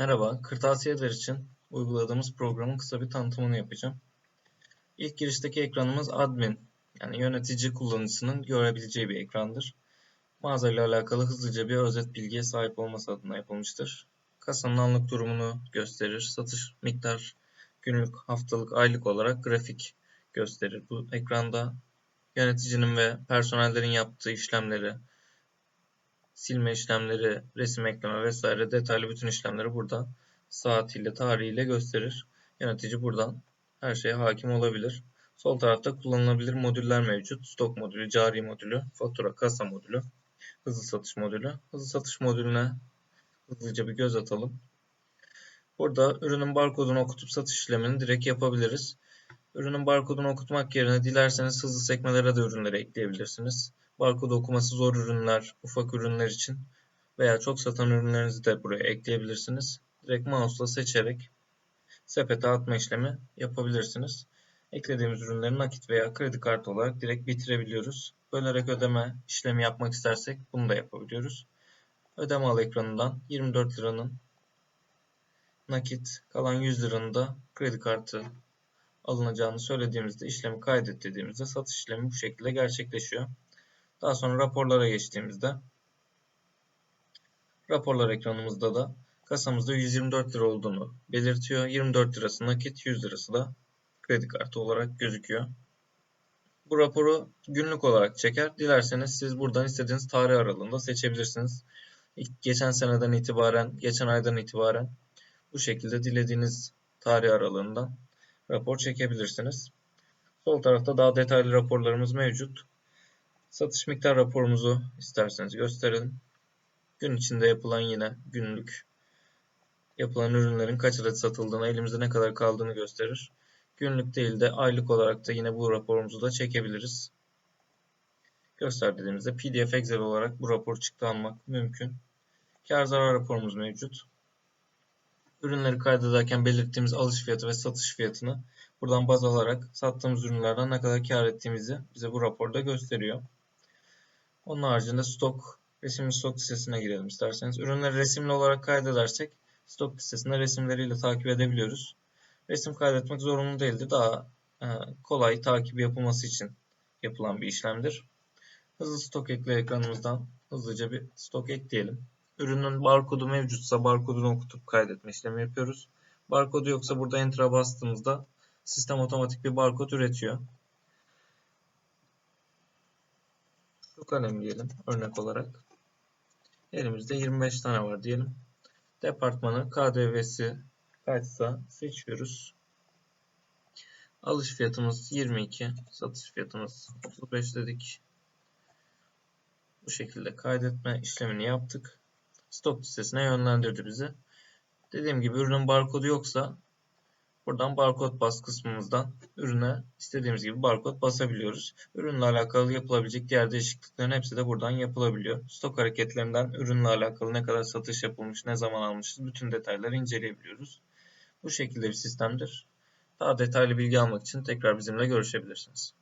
Merhaba, kırtasiyeler için uyguladığımız programın kısa bir tanıtımını yapacağım. İlk girişteki ekranımız admin, yani yönetici kullanıcısının görebileceği bir ekrandır. Mağaza ile alakalı hızlıca bir özet bilgiye sahip olması adına yapılmıştır. Kasanın anlık durumunu gösterir, satış miktar günlük, haftalık, aylık olarak grafik gösterir. Bu ekranda yöneticinin ve personellerin yaptığı işlemleri, silme işlemleri, resim ekleme vesaire detaylı bütün işlemleri burada saatiyle, tarihiyle gösterir. Yönetici buradan her şeye hakim olabilir. Sol tarafta kullanılabilir modüller mevcut. Stok modülü, cari modülü, fatura, kasa modülü, hızlı satış modülü. Hızlı satış modülüne hızlıca bir göz atalım. Burada ürünün barkodunu okutup satış işlemini direkt yapabiliriz. Ürünün barkodunu okutmak yerine dilerseniz hızlı sekmelere de ürünleri ekleyebilirsiniz barkod okuması zor ürünler, ufak ürünler için veya çok satan ürünlerinizi de buraya ekleyebilirsiniz. Direkt mouse'la seçerek sepete atma işlemi yapabilirsiniz. Eklediğimiz ürünleri nakit veya kredi kartı olarak direkt bitirebiliyoruz. Bölerek ödeme işlemi yapmak istersek bunu da yapabiliyoruz. Ödeme al ekranından 24 liranın nakit, kalan 100 liranın da kredi kartı alınacağını söylediğimizde işlemi kaydet dediğimizde satış işlemi bu şekilde gerçekleşiyor. Daha sonra raporlara geçtiğimizde raporlar ekranımızda da kasamızda 124 lira olduğunu belirtiyor. 24 lirası nakit, 100 lirası da kredi kartı olarak gözüküyor. Bu raporu günlük olarak çeker. Dilerseniz siz buradan istediğiniz tarih aralığında seçebilirsiniz. Geçen seneden itibaren, geçen aydan itibaren bu şekilde dilediğiniz tarih aralığından rapor çekebilirsiniz. Sol tarafta daha detaylı raporlarımız mevcut. Satış miktar raporumuzu isterseniz gösterelim. Gün içinde yapılan yine günlük yapılan ürünlerin kaç adet satıldığını, elimizde ne kadar kaldığını gösterir. Günlük değil de aylık olarak da yine bu raporumuzu da çekebiliriz. Göster dediğimizde PDF Excel olarak bu rapor çıktı almak mümkün. Kar zarar raporumuz mevcut. Ürünleri kaydederken belirttiğimiz alış fiyatı ve satış fiyatını buradan baz alarak sattığımız ürünlerden ne kadar kar ettiğimizi bize bu raporda gösteriyor. Onun haricinde stok, resimli stok listesine girelim isterseniz. Ürünleri resimli olarak kaydedersek stok listesinde resimleriyle takip edebiliyoruz. Resim kaydetmek zorunlu değildir. Daha e, kolay takip yapılması için yapılan bir işlemdir. Hızlı stok ekle ekranımızdan hızlıca bir stok ekleyelim. Ürünün barkodu mevcutsa barkodunu okutup kaydetme işlemi yapıyoruz. Barkodu yoksa burada enter'a bastığımızda sistem otomatik bir barkod üretiyor. Şu kalem diyelim örnek olarak. Elimizde 25 tane var diyelim. Departmanı KDV'si kaçsa seçiyoruz. Alış fiyatımız 22, satış fiyatımız 35 dedik. Bu şekilde kaydetme işlemini yaptık. Stok listesine yönlendirdi bizi. Dediğim gibi ürünün barkodu yoksa Buradan barkod bas kısmımızdan ürüne istediğimiz gibi barkod basabiliyoruz. Ürünle alakalı yapılabilecek diğer değişikliklerin hepsi de buradan yapılabiliyor. Stok hareketlerinden ürünle alakalı ne kadar satış yapılmış, ne zaman almışız bütün detayları inceleyebiliyoruz. Bu şekilde bir sistemdir. Daha detaylı bilgi almak için tekrar bizimle görüşebilirsiniz.